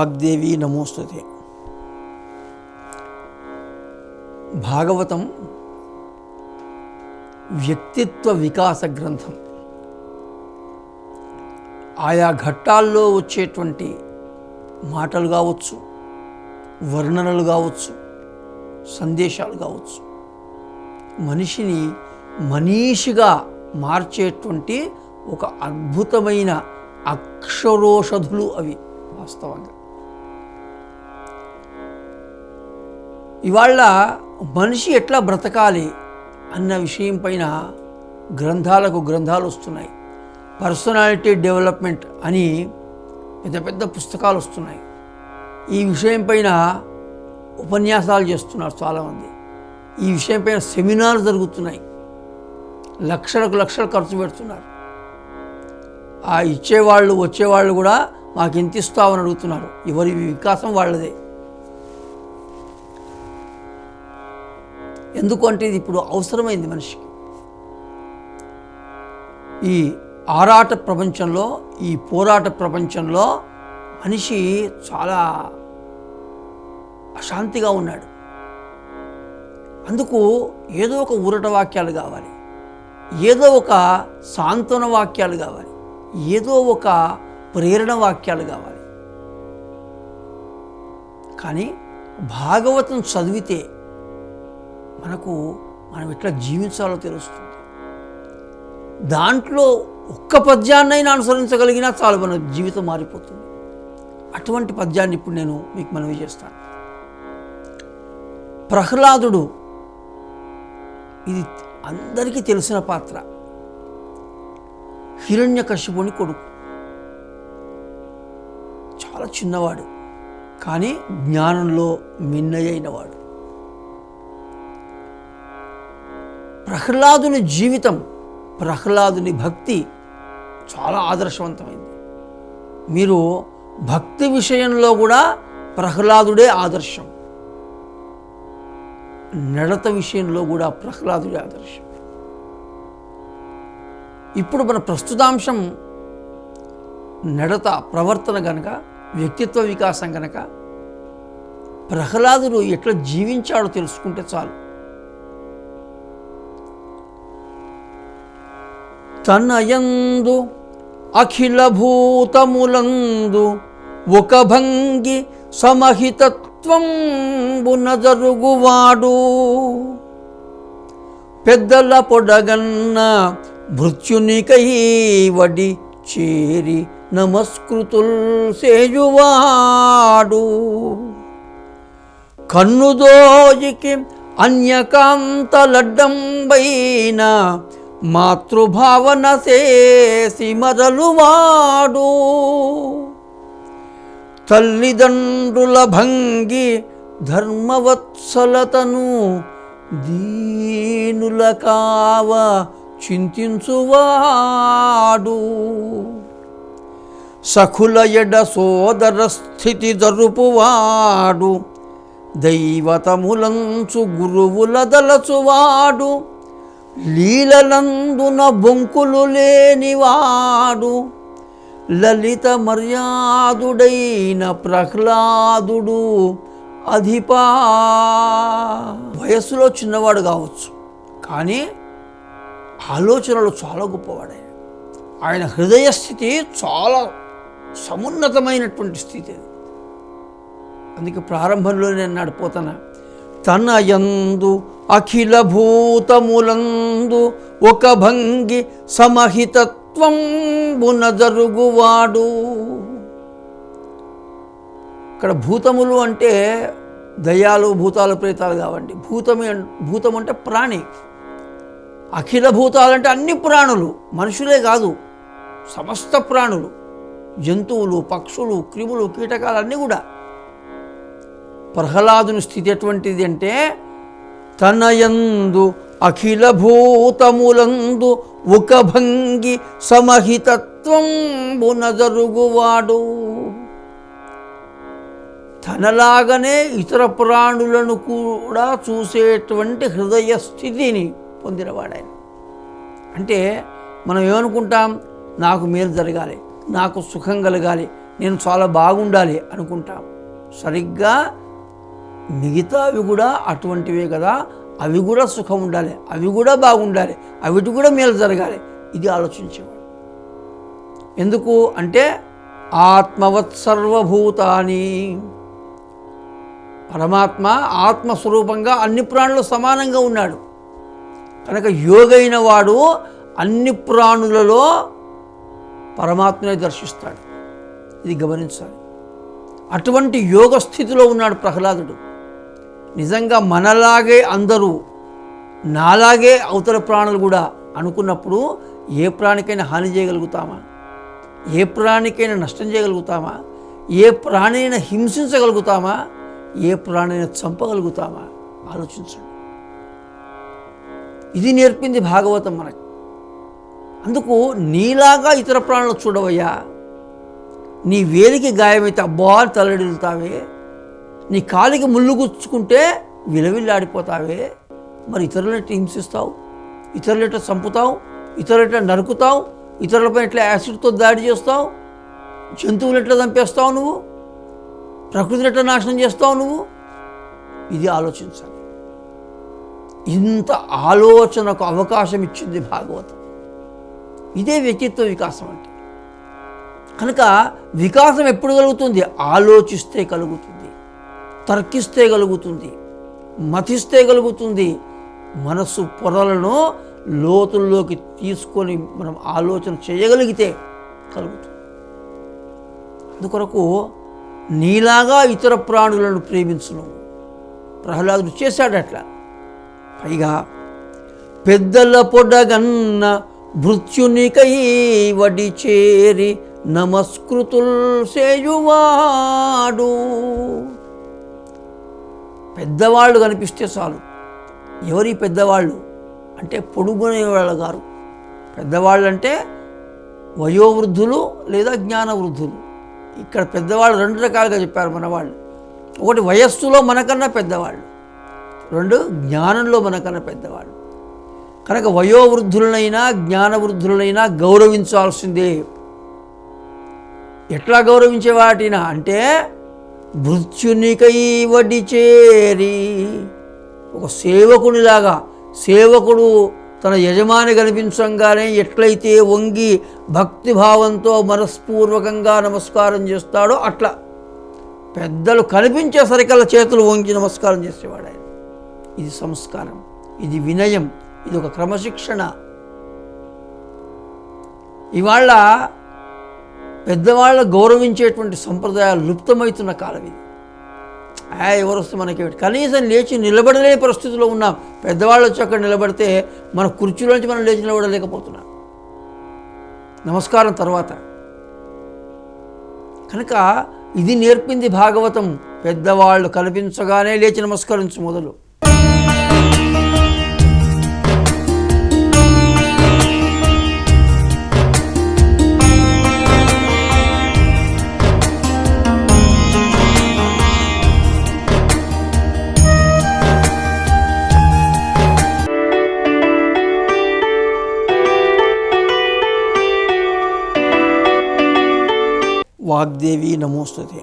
వాగ్దేవి నమోస్తుతే. భాగవతం వ్యక్తిత్వ వికాస గ్రంథం. ఆయా ఘట్టాల్లో వచ్చేటువంటి మాటలు కావచ్చు వర్ణనలు కావచ్చు సందేశాలు కావచ్చు. మనిషిని మనీషిగా మార్చేటువంటి ఒక అద్భుతమైన అక్షరోషధులు అవి వాస్తవంగా. ఇవాళ మనిషి ఎట్లా బ్రతకాలి అన్న విషయం పైన గ్రంథాలకు గ్రంథాలు వస్తున్నాయి. పర్సనాలిటీ డెవలప్మెంట్ అని పెద్ద పెద్ద పుస్తకాలు వస్తున్నాయి. ఈ విషయం పైన ఉపన్యాసాలు చేస్తున్నారు చాలామంది. ఈ విషయం పైన సెమినార్లు జరుగుతున్నాయి. లక్షలకు లక్షలు ఖర్చు పెడుతున్నారు. ఆ ఇచ్చేవాళ్ళు వచ్చేవాళ్ళు కూడా మాకు ఎంత ఇస్తామని అడుగుతున్నారు. ఎవరి వికాసం వాళ్ళదే. ఎందుకంటే ఇది ఇప్పుడు అవసరమైంది మనిషికి. ఈ ఆరాట ప్రపంచంలో ఈ పోరాట ప్రపంచంలో మనిషి చాలా అశాంతిగా ఉన్నాడు. అందుకు ఏదో ఒక ఊరట వాక్యాలు కావాలి. ఏదో ఒక సాంత్వన వాక్యాలు కావాలి. ఏదో ఒక ప్రేరణ వాక్యాలు కావాలి. కానీ భాగవతం చదివితే మనకు మనం ఎట్లా జీవించాలో తెలుస్తుంది. దాంట్లో ఒక్క పద్యాన్నైనా అనుసరించగలిగినా చాలు మన జీవితం మారిపోతుంది. అటువంటి పద్యాన్ని ఇప్పుడు నేను మీకు మనవి చేస్తాను. ప్రహ్లాదుడు ఇది అందరికీ తెలిసిన పాత్ర. హిరణ్యకశిపుని కొడుకు. చాలా చిన్నవాడు. కానీ జ్ఞానంలో మిన్నయైనవాడు. ప్రహ్లాదుని జీవితం ప్రహ్లాదుని భక్తి చాలా ఆదర్శవంతమైంది. మీరు భక్తి విషయంలో కూడా ప్రహ్లాదుడే ఆదర్శం. నడత విషయంలో కూడా ప్రహ్లాదుడే ఆదర్శం. ఇప్పుడు మన ప్రస్తుతాంశం నడత ప్రవర్తన గనక వ్యక్తిత్వ వికాసం గనక ప్రహ్లాదుడు ఎట్లా జీవించాడో తెలుసుకుంటే చాలు. తనయందు అఖిలభూతములందు ఒక భంగి సమహితత్వంబున జరుగువాడు పెద్దల పొడగన్న మృత్యునికై వడి చేరి నమస్కృతుల్ సేయువాడు కన్నుదోజికి అన్యకాంతలడ్డంబైన మాతృభావన చేసి మరలువాడు. తల్లిదండ్రుల భంగి ధర్మవత్సలతను దీనుల కావ చింతించువాడు. సఖుల ఎడ సోదర స్థితి జరుపువాడు. దైవతములంచు గురువుల దలచువాడు. లీలనందున బొంకులు లేనివాడు లలిత మర్యాదుడైన ప్రహ్లాదుడు అధిపా. వయస్సులో చిన్నవాడు కావచ్చు కానీ ఆలోచనలు చాలా గొప్పవాడే ఆయన హృదయ స్థితి చాలా సమున్నతమైనటువంటి స్థితి అది. అందుకే ప్రారంభంలోనే అన్నాడు పోతన తన యందు అఖిల భూతములందు ఒక భంగి సమహితత్వంబున జరుగువాడు. ఇక్కడ భూతములు అంటే దయ్యాలు భూతాలు ప్రేతాలు కావండి. భూతమి భూతం అంటే ప్రాణి. అఖిల భూతాలు అంటే అన్ని ప్రాణులు మనుషులే కాదు సమస్త ప్రాణులు జంతువులు పక్షులు క్రిములు కీటకాలు అన్నీ కూడా. ప్రహ్లాదుని స్థితి ఎటువంటిది అంటే తనయందు అఖిల భూతములందు ఒక భంగి సమహితత్వంబున జరుగువాడు తనలాగనే ఇతర ప్రాణులను కూడా చూసేటువంటి హృదయ స్థితిని పొందినవాడాయన అంటే మనం ఏమనుకుంటాం? నాకు మేలు జరగాలి నాకు సుఖం కలగాలి నేను చాలా బాగుండాలి అనుకుంటాం. సరిగ్గా మిగతావి కూడా అటువంటివే కదా. అవి కూడా సుఖం ఉండాలి. అవి కూడా బాగుండాలి. అవిటి కూడా మేలు జరగాలి. ఇది ఆలోచించేవాడు. ఎందుకు అంటే ఆత్మవత్ సర్వభూతాని. పరమాత్మ ఆత్మస్వరూపంగా అన్ని ప్రాణులు సమానంగా ఉన్నాడు. కనుక యోగైన వాడు అన్ని ప్రాణులలో పరమాత్మనే దర్శిస్తాడు. ఇది గమనించాలి. అటువంటి యోగ స్థితిలో ఉన్నాడు ప్రహ్లాదుడు. నిజంగా మనలాగే అందరూ నాలాగే అవతల ప్రాణులు కూడా అనుకున్నప్పుడు ఏ ప్రాణికైనా హాని చేయగలుగుతామా? ఏ ప్రాణికైనా నష్టం చేయగలుగుతామా? ఏ ప్రాణినైనా హింసించగలుగుతామా? ఏ ప్రాణినైనా చంపగలుగుతామా? ఆలోచించండి. ఇది నేర్పింది భాగవతం మనకు. అందుకు నీలాగా ఇతర ప్రాణులు చూడవయ్యా. నీ వేలికి గాయమైతే అబ్బా అని నీ కాలికి ముళ్ళు గుచ్చుకుంటే విలవిల్లాడిపోతావే. మరి ఇతరులెట్లా హింసిస్తావు? ఇతరులెట్లా చంపుతావు? ఇతరులెట్లా నరుకుతావు? ఇతరులపై ఎట్లా యాసిడ్తో దాడి చేస్తావు? జంతువులు ఎట్లా చంపేస్తావు నువ్వు? ప్రకృతిని ఎట్లా నాశనం చేస్తావు నువ్వు? ఇది ఆలోచించాలి. ఇంత ఆలోచనకు అవకాశం ఇచ్చింది భాగవతం. ఇదే వ్యక్తిత్వ వికాసం అంటే. కనుక వికాసం ఎప్పుడు కలుగుతుంది? ఆలోచిస్తే కలుగుతుంది. తర్కిస్తే కలుగుతుంది మతిస్తే కలుగుతుంది మనస్సు పొరలను లోతుల్లోకి తీసుకొని మనం ఆలోచన చేయగలిగితే కలుగుతుంది. అందుకొరకు నీలాగా ఇతర ప్రాణులను ప్రేమించును. ప్రహ్లాదుడు చేశాడు అట్లా. పైగా పెద్దల పొడగన్న మృత్యునికై వడి చేరి నమస్కృతుల్ సేయువాడు పెద్దవాళ్ళు కనిపిస్తే చాలు. ఎవరి పెద్దవాళ్ళు? అంటే పొడుగునే వాళ్ళ గారు. పెద్దవాళ్ళు అంటే వయోవృద్ధులు లేదా జ్ఞానవృద్ధులు. ఇక్కడ పెద్దవాళ్ళు రెండు రకాలుగా చెప్పారు మన వాళ్ళు ఒకటి వయస్సులో మనకన్నా పెద్దవాళ్ళు. రెండు జ్ఞానంలో మనకన్నా పెద్దవాళ్ళు. కనుక వయోవృద్ధులనైనా జ్ఞానవృద్ధులనైనా గౌరవించాల్సిందే. ఎట్లా గౌరవించే వాటినా? అంటే మృత్యునికై వడి చేరి ఒక సేవకునిలాగా సేవకుడు తన యజమాని కనిపించంగానే ఎట్లయితే వంగి భక్తిభావంతో మనస్పూర్వకంగా నమస్కారం చేస్తాడో అట్లా. పెద్దలు కనిపించేసరికల్లా చేతులు వంగి నమస్కారం చేసేవాడు ఆయన. ఇది సంస్కారం ఇది వినయం ఇది ఒక క్రమశిక్షణ. ఇవాళ పెద్దవాళ్ళ గౌరవించేటువంటి సంప్రదాయాలు లుప్తమవుతున్న కాలం ఇది. ఆ ఎవరు వస్తే మనకి కనీసం లేచి నిలబడలేని పరిస్థితిలో ఉన్నాం పెద్దవాళ్ళు వచ్చి అక్కడ నిలబడితే మన కుర్చీలోంచి మనం లేచి నిలబడలేకపోతున్నాం. నమస్కారం తర్వాత. కనుక ఇది నేర్పింది భాగవతం. పెద్దవాళ్ళు కనిపించగానే లేచి నమస్కరించు మొదలు. వాగ్దేవి నమోస్తుతే